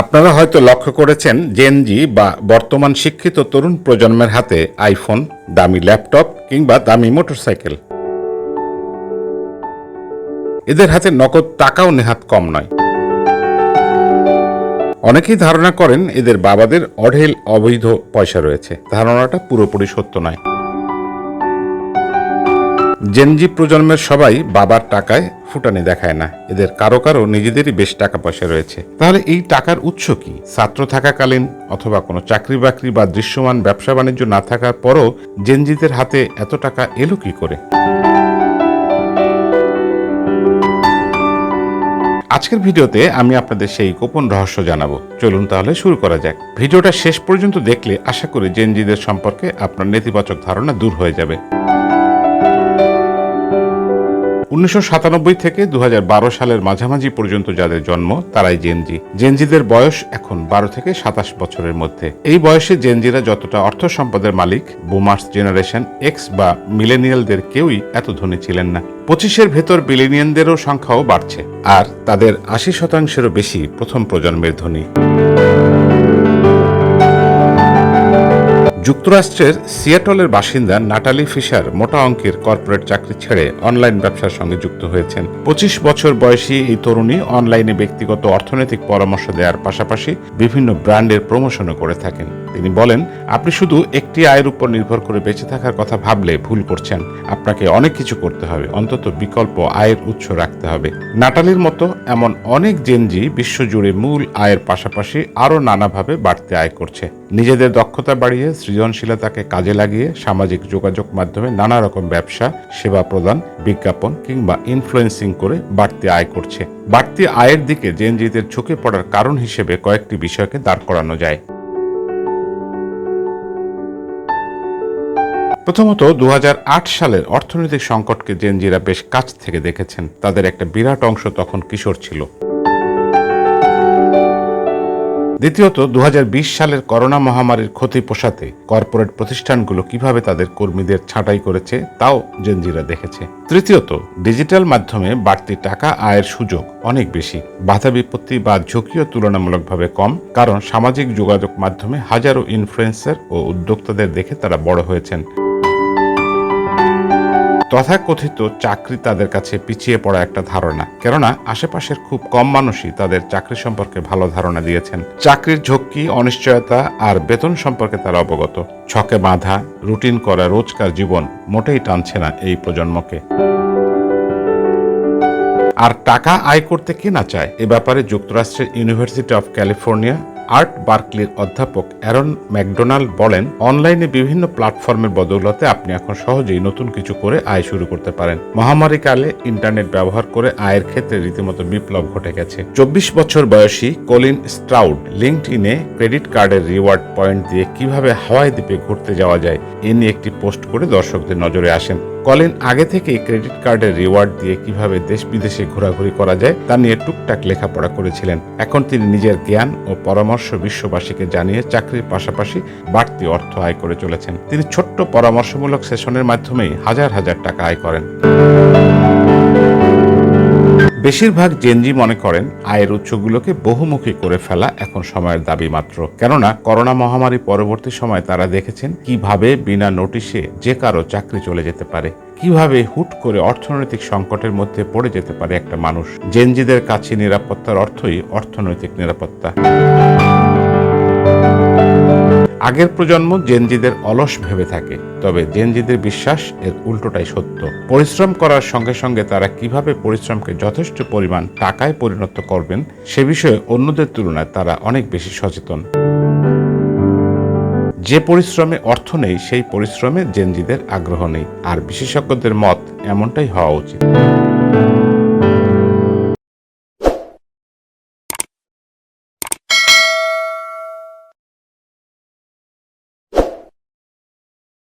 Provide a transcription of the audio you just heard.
আপনারা হয়তো লক্ষ্য করেছেন জেনজি বা বর্তমান শিক্ষিত তরুণ প্রজন্মের হাতে আইফোন দামি ল্যাপটপ কিংবা দামি মোটরসাইকেল। এদের হাতে নগদ টাকাও নেহাত কম নয়। অনেকেই ধারণা করেন, এদের বাবাদের অঢেল অবৈধ পয়সা রয়েছে। ধারণাটা পুরোপুরি সত্য নয়। জেনজি প্রজন্মের সবাই বাবার টাকায় ফুটানি দেখায় না। এদের কারও কারও নিজেদেরই বেশ টাকা পয়সা রয়েছে। তাহলে এই টাকার উৎস কি? ছাত্র থাকাকালীন অথবা কোনো চাকরি বাকরি বা দৃশ্যমান ব্যবসা বাণিজ্য না থাকার পরও জেনজিদের হাতে এত টাকা এলো কি করে? আজকের ভিডিওতে আমি আপনাদের সেই গোপন রহস্য জানাব। চলুন তাহলে শুরু করা যাক। ভিডিওটা শেষ পর্যন্ত দেখলে আশা করি জেনজিদের সম্পর্কে আপনার নেতিবাচক ধারণা দূর হয়ে যাবে। উনিশশো সাতানব্বই থেকে দু হাজার বারো সালের মাঝামাঝি পর্যন্ত যাদের জন্ম, তারাই জেনজি জেনজিদের বয়স এখন বারো থেকে সাতাশ বছরের মধ্যে। এই বয়সে জেনজিরা যতটা অর্থ সম্পদের মালিক বুমার্স জেনারেশন এক্স বা মিলেনিয়ালদের কেউই এত ধনী ছিলেন না। পঁচিশের ভেতর বিলিনিয়ানদেরও সংখ্যাও বাড়ছে, আর তাদের আশি শতাংশেরও বেশি প্রথম প্রজন্মের ধনী। যুক্তরাষ্ট্রের সিয়াটলের বাসিন্দা নাটালি ফিশার মোটা অঙ্কের কর্পোরেট চাকরি ছেড়ে অনলাইন ব্যবসার সঙ্গে যুক্ত হয়েছেন। পঁচিশ বছর বয়সী এই তরুণী অনলাইনে ব্যক্তিগত অর্থনৈতিক পরামর্শ দেওয়ার পাশাপাশি বিভিন্ন ব্র্যান্ডের প্রমোশনও করে থাকেন। তিনি বলেন, আপনি শুধু একটি আয়ের উপর নির্ভর করে বেঁচে থাকার কথা ভাবলে ভুল করছেন। আপনাকে অনেক কিছু করতে হবে। অন্তত বিকল্প আয়ের উৎস রাখতে হবে। নাটালির মতো এমন অনেক জেনজি বিশ্বজুড়ে মূল আয়ের পাশাপাশি আরও নানাভাবে বাড়তে আয় করছে। নিজেদের দক্ষতা বাড়িয়ে সৃজনশীলতাকে কাজে লাগিয়ে সামাজিক যোগাযোগ মাধ্যমে নানা রকম ব্যবসা, সেবা প্রদান, বিজ্ঞাপন কিংবা ইনফ্লুয়েন্সিং করে বাড়তি আয় করছে। বাড়তি আয়ের দিকে জেনজিদের ঝুঁকে পড়ার কারণ হিসেবে কয়েকটি বিষয়কে দাঁড় করানো যায়। প্রথমত দু হাজার আট সালের অর্থনৈতিক সংকটকে জেনজিরা বেশ কাছ থেকে দেখেছেন। তাদের একটা বিরাট অংশ তখন কিশোর ছিল। দ্বিতীয়ত দু হাজার বিশ সালের করোনা মহামারীর ক্ষতি পোষাতে কর্পোরেট প্রতিষ্ঠানগুলো কীভাবে তাদের কর্মীদের ছাঁটাই করেছে, তাও জেনজিরা দেখেছে। তৃতীয়ত, ডিজিটাল মাধ্যমে বাড়তি টাকা আয়ের সুযোগ অনেক বেশি। বাধা বিপত্তি বা ঝুঁকিও তুলনামূলকভাবে কম, কারণ সামাজিক যোগাযোগ মাধ্যমে হাজারো ইনফ্লুয়েন্সার ও উদ্যোক্তাদের দেখে তারা বড় হয়েছেন। তথাকথিত চাকরি তাদের কাছে পিছিয়ে পড়া একটা ধারণা। কেননা, আশেপাশের খুব কম মানুষই তাদের চাকরি সম্পর্কে ভালো ধারণা দিয়েছেন। চাকরির ঝক্কি, অনিশ্চয়তা আর বেতন সম্পর্কে তারা অবগত। ছকে বাঁধা, রুটিন করা রোজকার জীবন মোটেই টানছে না এই প্রজন্মকে। আর টাকা আয় করতে কে না চায়? এ ব্যাপারে যুক্তরাষ্ট্রের ইউনিভার্সিটি অফ ক্যালিফোর্নিয়া আর্ট বার্কলির অধ্যাপক অ্যারন ম্যাকডোনাল্ড বলেন, অনলাইনে বিভিন্ন প্ল্যাটফর্মের বদৌলতে আপনি এখন সহজেই নতুন কিছু করে আয় শুরু করতে পারেন। মহামারীকালে ইন্টারনেট ব্যবহার করে আয়ের ক্ষেত্রে রীতিমতো বিপ্লব ঘটে গেছে। চব্বিশ বছর বয়সী কলিন স্ট্রাউড লিঙ্কড ইনে ক্রেডিট কার্ডের রিওয়ার্ড পয়েন্ট দিয়ে কীভাবে হাওয়াই দ্বীপে ঘুরতে যাওয়া যায়, এ নিয়ে একটি পোস্ট করে দর্শকদের নজরে আসেন। কলিন, আগে থেকেই ক্রেডিট কার্ডের রিওয়ার্ড দিয়ে কীভাবে দেশ বিদেশে ঘোরাঘুরি করা যায়, তা নিয়ে টুকটাক লেখাপড়া করেছিলেন। এখন তিনি নিজের জ্ঞান ও পরামর্শ বিশ্ববাসীকে জানিয়ে চাকরির পাশাপাশি বাড়তি অর্থ আয় করে চলেছেন। তিনি ছোট্ট পরামর্শমূলক সেশনের মাধ্যমেই হাজার হাজার টাকা আয় করেন। বেশিরভাগ জেনজি মনে করেন আয়ের উৎসগুলোকে বহুমুখী করে ফেলা এখন সময়ের দাবি মাত্র। কেননা, করোনা মহামারী পরবর্তী সময় তারা দেখেছেন কীভাবে বিনা নোটিশে যে কারও চাকরি চলে যেতে পারে, কীভাবে হুট করে অর্থনৈতিক সংকটের মধ্যে পড়ে যেতে পারে একটা মানুষ। জেনজিদের কাছে নিরাপত্তার অর্থই অর্থনৈতিক নিরাপত্তা। আগের প্রজন্ম জেনজিদের অলস ভেবে থাকে, তবে জেনজিদের বিশ্বাস এর উল্টোটাই সত্য। পরিশ্রম করার সঙ্গে সঙ্গে তারা কীভাবে পরিশ্রমকে যথেষ্ট পরিমাণ টাকায় পরিণত করবেন, সে বিষয়ে অন্যদের তুলনায় তারা অনেক বেশি সচেতন। যে পরিশ্রমে অর্থ নেই, সেই পরিশ্রমে জেনজিদের আগ্রহ নেই, আর বিশেষজ্ঞদের মত এমনটাই হওয়া উচিত।